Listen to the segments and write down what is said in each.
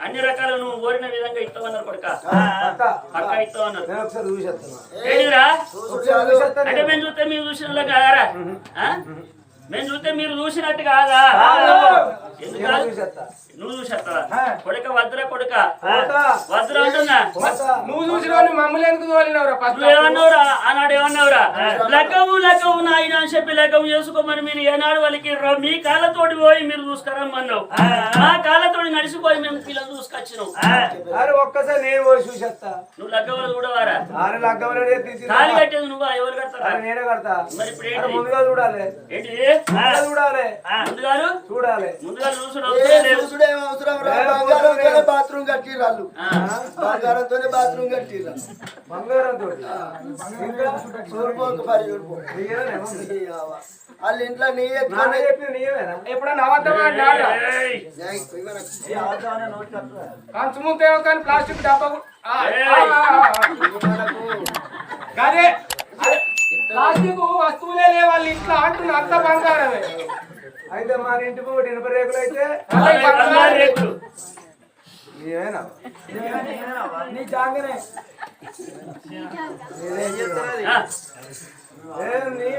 అన్ని రకాలు నువ్వు కోరిన విధంగా ఇస్తామన్నారు కొడుక. పక్క ఇస్తామన్నారు అంటే మేము చూస్తే మీరు చూసిన కాదారా? ఆ? మేము. చూస్తే మీరు చూసినట్టు కాదా. నువ్వు చూసేస్తావా కొడుక వద్దురా కొడుక. పోతా. వద్దురా అంటున్నా? పోతా. నువ్వు చూసిన వాడిని మమ్మల్ని ఎందుకు తోలినవరా? ఫస్ట్ నువ్వు ఏమన్నావురా? ఆనాడు ఏమన్నావురా? లగ్గము లగ్గము నాయన అని చెప్పి లగ్గం చేసుకోమని మీరు ఏనాడు వాళ్ళకి మీ కాళ్ళతోటి పోయి మీరు చూసుకురమ్మన్నావు. మా కాళ్ళతోటి నడిచిపోయి మేము పిల్లలు చూసుకొచ్చినావు. అరే ఒక్కసారి నేను పోయి చూసేస్తా నువ్వు లగ్గములు కూడా వారా ఆయన లగ్గమనే తీసి తాళి కట్టేది నువ్వు? ఎవరు కడతారా? నేనే కడతా. మరి ఇప్పుడు ముందుగా చూడాలి. ఏంటి? ముందుగా చూడాలి. ముందుగాను? చూడాలి. ముందుగా చూసుడు అవసరం రా? బంగారంతోనే బాత్రూమ్. బంగారంతోనే బాత్రూమ్ కట్టిర్రా. బంగారం తోటి ఇంకా? చూడిపోక మరి చూడిపో నీయేనా మమ్మీ? వాళ్ళ ఇంట్లో నీ కానీ ప్లాస్టిక్ డబ్బా ప్లాస్టిక్ వస్తువులే లేవు వాళ్ళ ఇంట్లో అంటున్నా అంత బంగారమే. అయితే మన ఇంటి పోటీ ఇనుప రేకులు అయితే. నీవేనా నీ జాంగనే.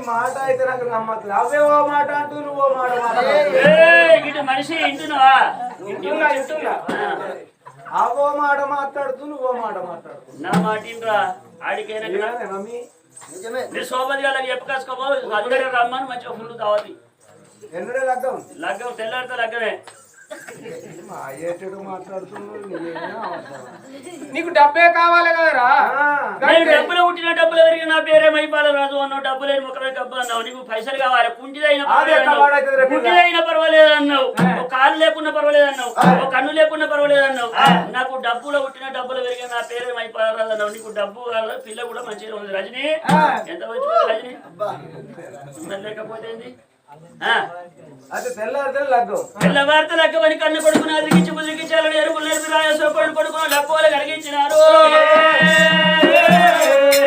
మాట అయితే నాకు నమ్మట్లేదు. అవే ఓ మాట అంటూ నువ్వు ఓ మాట మనిషి అవో మాట మాట్లాడుతూ నువ్వు మాట మాట్లాడుతూ. నా మాట ఇంట్రా ఆడికైనా నిజమే నీ సోపతి వాళ్ళకి చెప్పుకోసుకోబో అందరూ రమ్మని మంచిగా ఫుల్ కావాలి ఎన్నడే లగ్గం? లగ్గం తెల్లారితే లగ్గమే. మా అయ్యేటడు మాట్లాడుతున్నావు నీవేనా అవసరమా? నీకు డబ్బే కావాలి కదరా? డబ్బులు పుట్టిన డబ్బులు ఎవరికి నా పేరే మైపాల రాజు అన్నావు డబ్బులు లేని ముఖమే డబ్బు అన్నావు నీకు పైసలు కావాలి కుంటిదైనా కుంటిదైనా పర్వాలేదు అన్నావు. ఒక కాలు లేకున్నా పర్వాలేదు అన్నావు. ఒక కన్ను లేకున్నా పర్వాలేదు అన్నావు. నాకు డబ్బులో పుట్టిన డబ్బులు పెరిగిన నా పేరే మైపాల రాజు అన్నావు. నీకు డబ్బు కావాలి, పిల్ల కూడా మంచిగా ఉంది రజని ఎంత వచ్చి రజని? లేకపోతే తెల్లవారితే లెక్కవని కన్ను కొడుకుని అదిగించి ముదిగించాలని నేర్పి రాయసో కొడుకు కొడుకును లెక్కోలు కలిగించినారు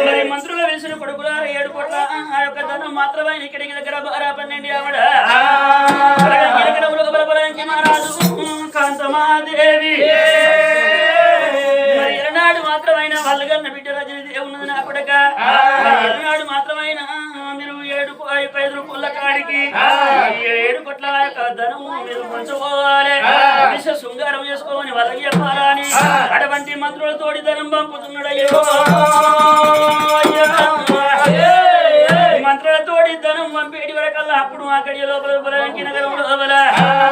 మరి మంత్రులు వేసిన కొడుకుల ఏడు కోట్ల ఆ యొక్క ధనం మాత్రమే ఇక్కడికి దగ్గర బారా పన్నెండు ఆవిడ. మహారాజు కాంతమాదేవి. మరి మాత్రమైన వాళ్ళు కన్న బిడ్డ రజని దేవున్నది నా కొడక. మరి ఎరనాడు మాత్రమైన మీరు రూపాయల కాడికి ఈ ఏడు కొట్ల యొక్క ధనము మీరు పంచుకోవాలి. విష శృంగారం చేసుకోమని వాళ్ళకి చెప్పాలని. అటువంటి మంత్రులతోటి ధనం పంపుతున్నాడు అయ్యో. మంత్రులతోటి ధనం పంపేటి వరకల్లా అప్పుడు అక్కడి లోపల బలకి నగరం లోపల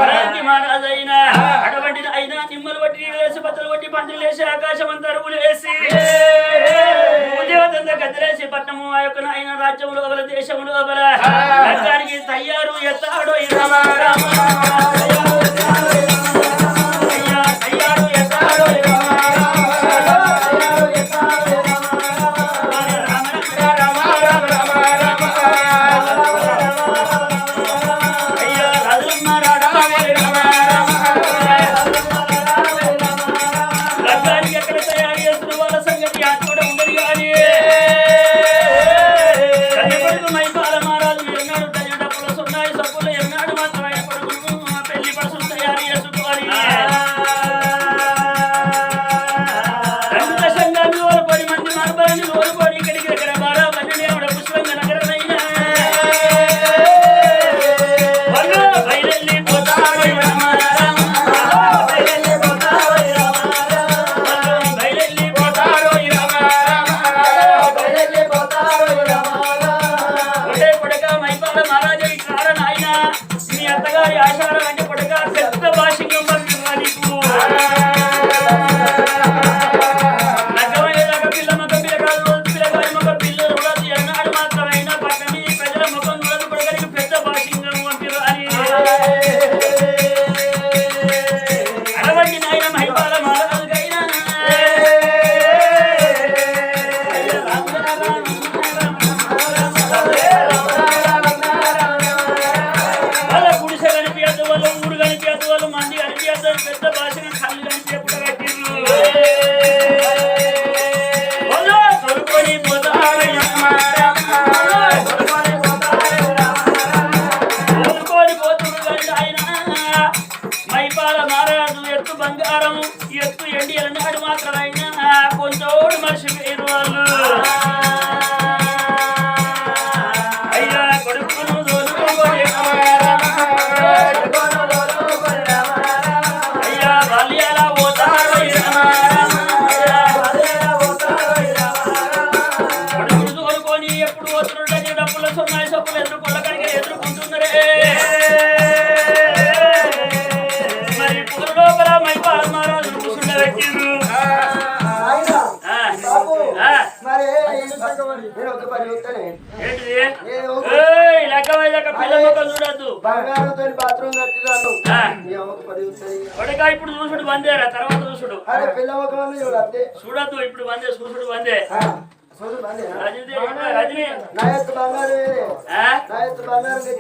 బలకి మహారాజైన అటువంటి అయినా నిమ్మలు పట్టి వేసి బట్టలు పట్టి పంతులు వేసి ఆకాశం అంతా అరువులు వేసి దేవతంతా గద్దలేసి పట్టణము ఆ యొక్క ఆయన రాజ్యం లోపల దేశం లోపల నగరానికి తయ్యారు ఎత్తాడో రామ రామ. ఎత్తు ఎండి నాడు మాత్రమైనా కొంచెం మనిషి మర్చిపోయిన వాళ్ళు ఇప్పుడు చూసుడు బందేరా తర్వాత చూసుడు. చూడద్దు ఇప్పుడు బందే చూసుడు బందే. తెచ్చి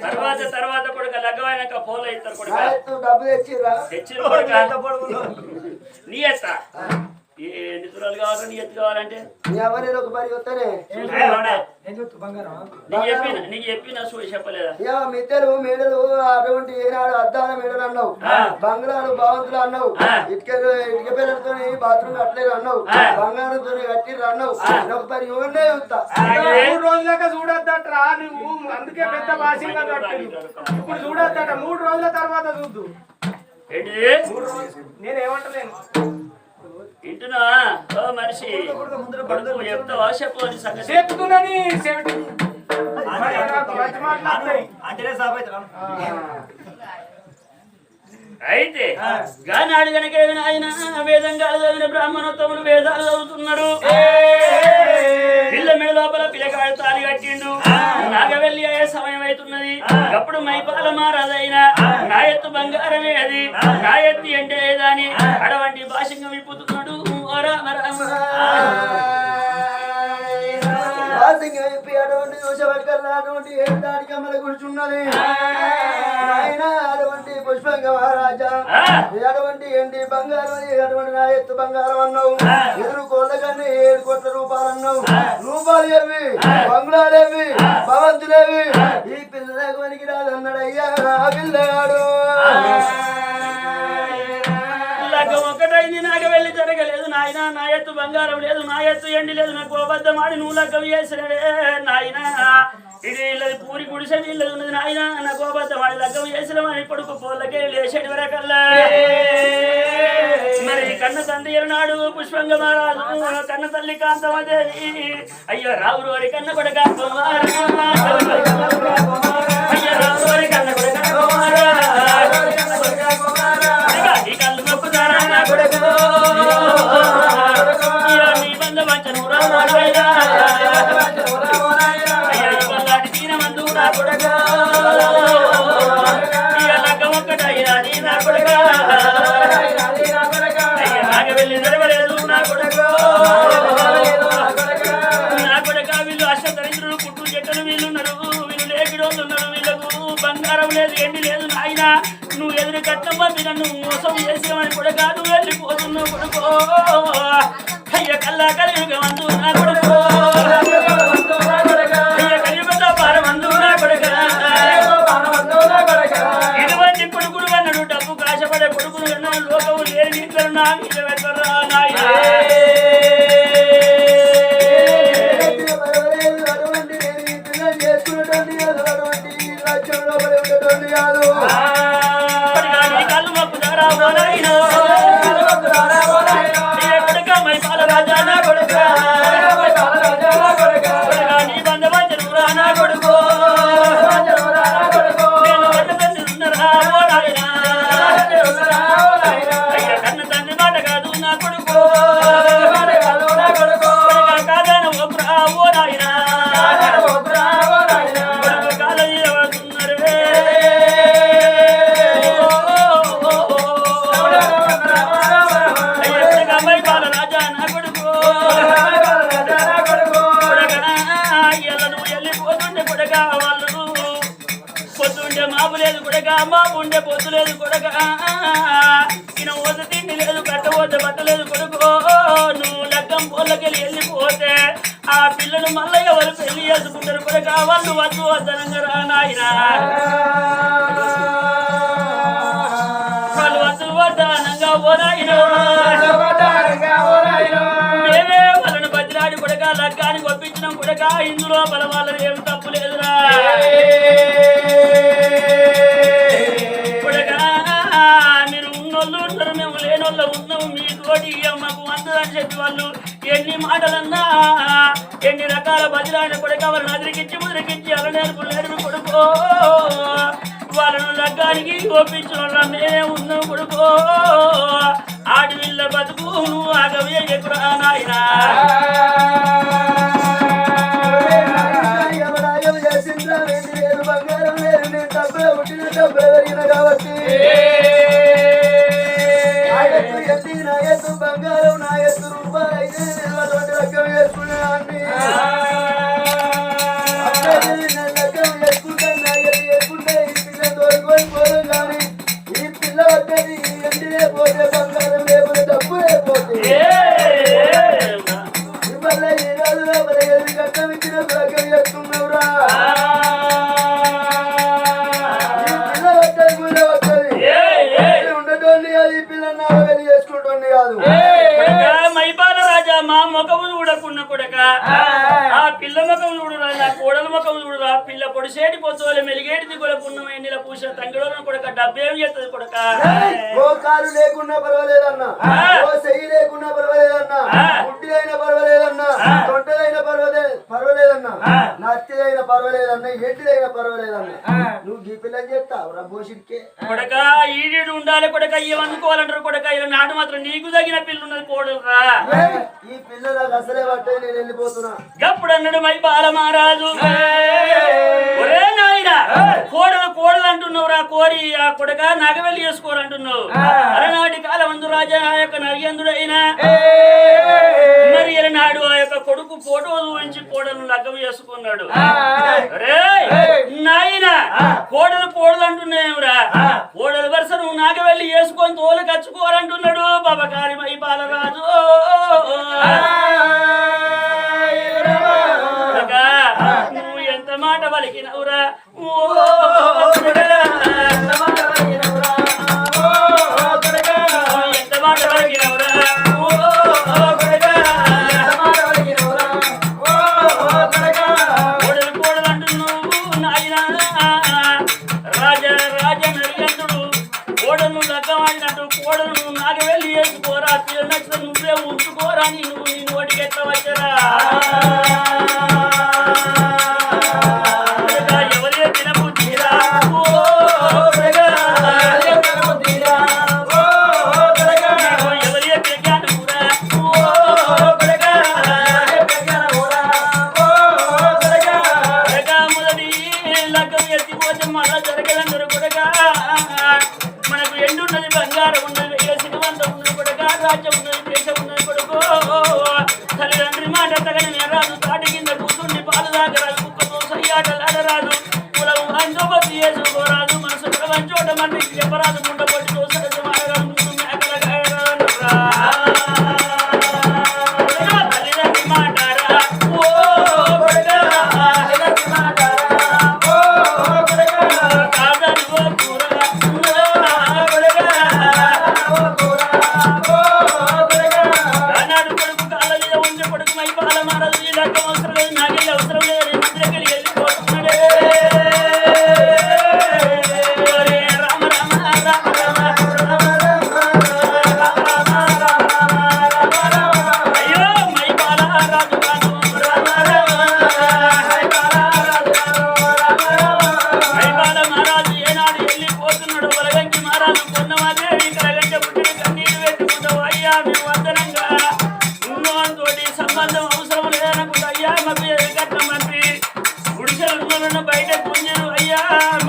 తర్వాత తర్వాత కొడుక లగ్గమైనాక ఫోన్ నా కొడుక. డబ్బు తెచ్చిన కొడుక. నీ ఎత్త? ఎన్ని తులాలు కావాలా నీ ఎత్తు కావాలంటే. నీ ఎవరైనా ఒక పని చెప్తానే చూసుకోండి. బంగారం? నీకు చెప్పిన నీకు చెప్పిన సూ చెప్పలేదా? ఇక మిద్దెలు మేడలు అటువంటి ఏనాడు అద్దాల మేడలు అన్నావు. బంగారు భవంతులు అన్నావు. ఆ. ఇటుక ఇటుక పిల్లలతో బాత్రూమ్ కట్టలేదు అన్నావు. బంగారంతో కట్టిర్రు అన్నావు. నేను ఒక పని ఇవ్వండి చూస్తా. మూడు రోజులక చూడొద్దట్రా నువ్వు? అందుకే పెద్ద భాషగా కట్టిండు. ఇప్పుడు చూడొద్దట. మూడు రోజుల తర్వాత చూద్దు. ఏంటిది? నేను ఏమంటలేను వింటున్నా? ఓ మనిషి. కొడుకు చెప్తావా చెప్పు అని సంగతి. అయితే గానాడు గనక ఆయన వేదంగా చదివిన బ్రాహ్మణోత్తములు వేదాలు చదువుతున్నాడు. పిల్ల మీద లోపల పిల్లగాడు తాలి కట్టిండు నాగవెల్లి అయ్యే సమయం అవుతున్నది. అప్పుడు మైపాల మారాదైన నా ఎత్తు బంగారమే అది. నా ఎత్తి అంటే ఏదని? అడవంటి భాషంగా విప్పుతున్నాడు అటువంటి చూసేవాడికల్లా అటువంటి ఏడాడికి అమల కూర్చున్నది ఆయన అటువంటి పుష్పంగ మహారాజా. అటువంటి ఏంటి బంగారం అటువంటి నా ఎత్తు బంగారం అన్నావు ఎదురు కోళ్ళ కన్నా ఏడు కోట్ల రూపాయలు అన్నావు రూపాయలు ఏవి బంగ్లాలేవి భవంతులేవి ఈ పిల్లలకు వనికి రాదన్నాడు అయ్యా ఆ పిల్లగాడు నాకు వెళ్ళి జరగలేదు నాయన నా ఎత్తు బంగారం లేదు నా ఎత్తు ఎండి లేదు నాకు అబద్ధం ఆడి నువ్వు లగ్గం చేసినవే నాయన. ఇది వీళ్ళది పూరి గుడిసె వీళ్ళది ఉన్నది నాయన నాకు అబద్ధం ఆడి లగ్గం చేసినవని కొడుకు పోలకే లేచేటి వరకల్లా మరి కన్న తండ్రి నాడు పుష్పంగ మహారాజు కన్న తల్లి కాంతమదేవి. అయ్యో రావు వారి కన్న కొడక అయ్యో రావు వారి కన్న కొడక లేదు ఎండి లేదు నాయనా. నువ్వు ఎదురు కట్నం నన్ను మోసం చేసామని కూడా కాదు వెళ్ళిపోతున్నావు కొడుకో. అయ్య కల్లా కలియుగమందు నా కొడుకు. అయ్య కలియుగ పారమందు నా కొడుక ఇటువంటి కొడుకులు అన్నాడు డబ్బు కాశపడే కొడుకులు అన్నాడు లోకము లేని ఇద్దరు నా మీద పెట్టరా నాయ చేసుకుంటారు కొడక వాళ్ళు వద్దు వద్దనంగా నాయన వాళ్ళు వద్దు వద్దనంగా ఓ నాయనో. మేమే వాళ్ళను బతిలాడి కొడక లగ్గానికి కొడక ఇందులో బలవాళ్ళకి ఏం తప్పు లేదురా మీరు ఉన్నోళ్ళు ఉంటారు మేము లేనోళ్ళు ఉన్నాము మీ తోటి అమ్మకు అందదని చెప్పి వాళ్ళు ఎన్ని మాటలన్నా ఎన్ని రకాల బదిలాడిన కొడక వాళ్ళని అదిరికిచ్చి ముదిరికిచ్చి అలా నేర్పు కొడుకో. వాళ్ళను లగ్గానికి ఒప్పించిన మేమే ఉన్నాం కొడుకో. ఆడవిల్ల బతుకు నువ్వు ఆగవే ఎక్కురా నాయనా బంగారం ఉండటోండి కాదు ఈ పిల్ల నా వెళ్ళి చేసుకుంటోండి కాదు మా ముఖము చూడకున్న కొడక ఆ పిల్ల ముఖం చూడురా నా కోడల ముఖం చూడురా. పిల్ల పొడిసేటి పొద్దుల మెలిగేటి దిగుల పున్నమైన నీళ్ళ పూసిన తంగిడోలను కొడక డబ్బేం చేస్తుంది కొడక? ఓ కాలు లేకున్నా పర్వాలేదన్నా. ఓ చెయ్యి లేకున్నా పర్వాలేదన్నా. గుడ్డిదైనా పర్వాలేదన్నా. తొంటదైనా పర్వాలే పర్వాలేదన్నా. నచ్చిదైనా పర్వాలేదన్నా ఎట్టిదైనా పర్వాలేదన్నా. నువ్వు ఈ పిల్లని చేస్తావు రా భూషిడికే కొడక ఈడీడు ఉండాలి కొడక ఏమనుకోవాలంటారు కొడక ఇలా నాటు మాత్రం నీకు తగిన పిల్ల ఉన్నది కోడలురా ఈ అసలే పట్టే నేను వెళ్ళిపోతున్నా. గప్పుడు అన్నాడు మై బాల మహారాజు కోరి ఆ కొడక నగవెల్లి చేసుకోరంటున్నావు అలనాటి కాలం అందు రాజా ఆ యొక్క నరియందుడైన మరి నాడు ఆ యొక్క కొడుకు ఫోటో చూపించి కోడలు లగ్గం చేసుకున్నాడు. రే నాయన కోడలు కోడలు అంటున్నావురా కోడలు వరుస నువ్వు నాగవెల్లి చేసుకొని తోలు కచ్చుకోరంటున్నాడు బాబకారి మై బాలరాజు పలికినవురా? మళ్ళా జరగలందరూ కూడా మనకు ఎండున్నది బంగారం ఉన్నది. మారదు Maria.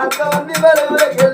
అంత మంది బలములకి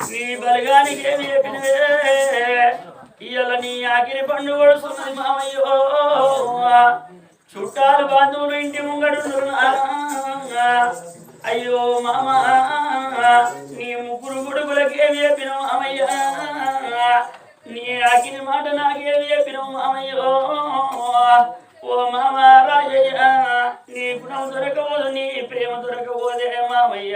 నీ బలగానికి ఏమి చెప్పినవే? ఇవాళ నీ ఆఖరి పండు పడుతున్నది మామయ్యో. చుట్టాలు బంధువులు ఇంటి ముంగడున్నా అయ్యో మామ నీ ముగ్గురు కొడుకులకేమి చెప్పిన మామయ్యా? నీ ఆకిని మాట నాకేమి చెప్పిన మామయ్యో? ఓ మామయ్య నీ గుణం దొరకబోదు నీ ప్రేమ దొరకబోదే మామయ్య.